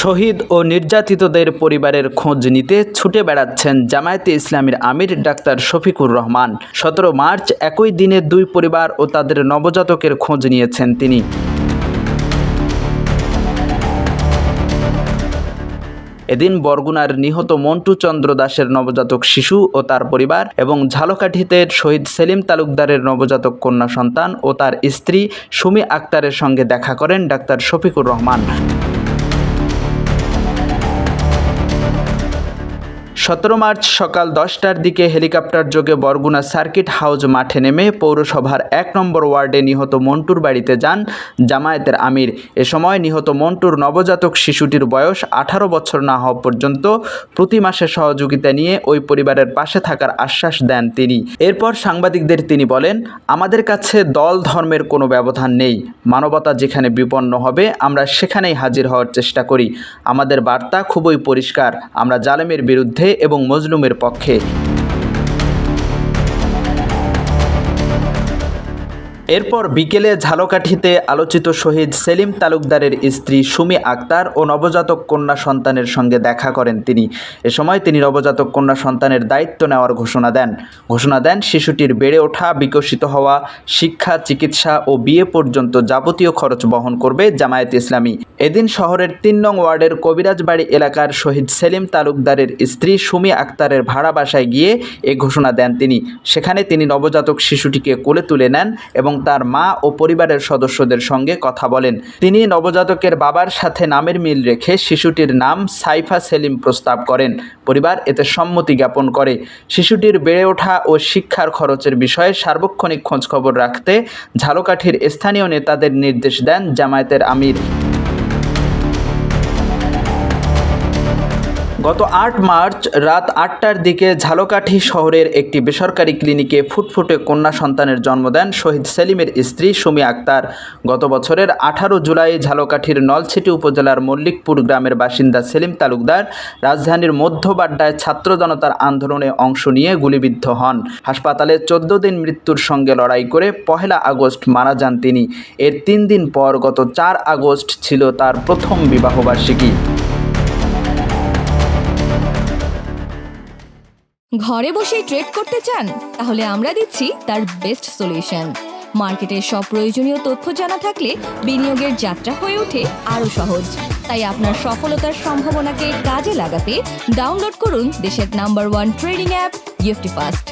শহীদ ও নির্যাতিতদের পরিবারের খোঁজ নিতে ছুটে বেড়াচ্ছেন জামায়াতে ইসলামীর আমির ডাক্তার শফিকুর রহমান। সতেরো মার্চ একই দিনে দুই পরিবার ও তাদের নবজাতকের খোঁজ নিয়েছেন তিনি। এদিন বরগুনার নিহত মন্টু চন্দ্র দাসের নবজাতক শিশু ও তার পরিবার এবং ঝালকাঠিতে শহীদ সেলিম তালুকদারের নবজাতক কন্যা সন্তান ও তার স্ত্রী সুমি আক্তারের সঙ্গে দেখা করেন ডাক্তার শফিকুর রহমান। সতেরো মার্চ সকাল দশটার দিকে হেলিকপ্টার যোগে বরগুনা সার্কিট হাউস মাঠে নেমে পৌরসভার এক নম্বর ওয়ার্ডে নিহত মন্টুর বাড়িতে যান জামায়াতের আমির। এ সময় নিহত মন্টুর নবজাতক শিশুটির বয়স আঠারো বছর না হওয়া পর্যন্ত প্রতি মাসে সহযোগিতা নিয়ে ওই পরিবারের পাশে থাকার আশ্বাস দেন তিনি। এরপর সাংবাদিকদের তিনি বলেন, আমাদের কাছে দল ধর্মের কোনো ব্যবধান নেই। মানবতা যেখানে বিপন্ন হবে, আমরা সেখানেই হাজির হওয়ার চেষ্টা করি। আমাদের বার্তা খুবই পরিষ্কার। আমরা জালেমের বিরুদ্ধে এবং মজলুমের পক্ষে এরপর বিকেলে ঝালকাঠিতে আলোচিত শহীদ সেলিম তালুকদারের স্ত্রী সুমি আক্তার ও নবজাতক কন্যা সন্তানের সঙ্গে দেখা করেন তিনি। এ সময় তিনি নবজাতক কন্যা সন্তানের দায়িত্ব নেওয়ার ঘোষণা দেন। ঘোষণা দেন, শিশুটির বেড়ে ওঠা, বিকশিত হওয়া, শিক্ষা, চিকিৎসা ও বিয়ে পর্যন্ত যাবতীয় খরচ বহন করবে জামায়াত ইসলামী। এদিন শহরের তিন নং ওয়ার্ডের কবিরাজবাড়ি এলাকার শহীদ সেলিম তালুকদারের স্ত্রী সুমি আক্তারের ভাড়া বাসায় গিয়ে এ ঘোষণা দেন তিনি। সেখানে তিনি নবজাতক শিশুটিকে কোলে তুলে নেন এবং তার মা ও পরিবারের সদস্যদের সঙ্গে কথা বলেন। তিনি নবজাতকের বাবার সাথে নামের মিল রেখে শিশুটির নাম সাইফা সেলিম প্রস্তাব করেন। পরিবার এতে সম্মতি জ্ঞাপন করে। শিশুটির বেড়ে ওঠা ও শিক্ষার খরচের বিষয়ে সার্বক্ষণিক খোঁজখবর রাখতে ঝালকাঠির স্থানীয় নেতাদের নির্দেশ দেন জামায়াতের আমির। গত আট মার্চ রাত আটটার দিকে ঝালকাঠি শহরের একটি বেসরকারি ক্লিনিকে ফুটফুটে কন্যা সন্তানের জন্ম দেন শহীদ সেলিমের স্ত্রী সুমি আক্তার। গত বছরের আঠারো জুলাই ঝালকাঠির নলছিটি উপজেলার মল্লিকপুর গ্রামের বাসিন্দা সেলিম তালুকদার রাজধানীর মধ্যবাড্ডায় ছাত্র জনতার আন্দোলনে অংশ নিয়ে গুলিবিদ্ধ হন। হাসপাতালে চোদ্দ দিন মৃত্যুর সঙ্গে লড়াই করে পহেলা আগস্ট মারা যান তিনি। এর তিন দিন পর গত চার আগস্ট ছিল তার প্রথম বিবাহবার্ষিকী। ঘরে বসেই ট্রেড করতে চান? তাহলে আমরা দিচ্ছি তার বেস্ট সলিউশন মার্কেটের সব প্রয়োজনীয় তথ্য জানা থাকলে বিনিয়োগের যাত্রা হয়ে ওঠে আরও সহজ। তাই আপনার সফলতার সম্ভাবনাকে কাজে লাগাতে ডাউনলোড করুন দেশের নাম্বার ওয়ান ট্রেডিং অ্যাপ ইউফটি ফাস্ট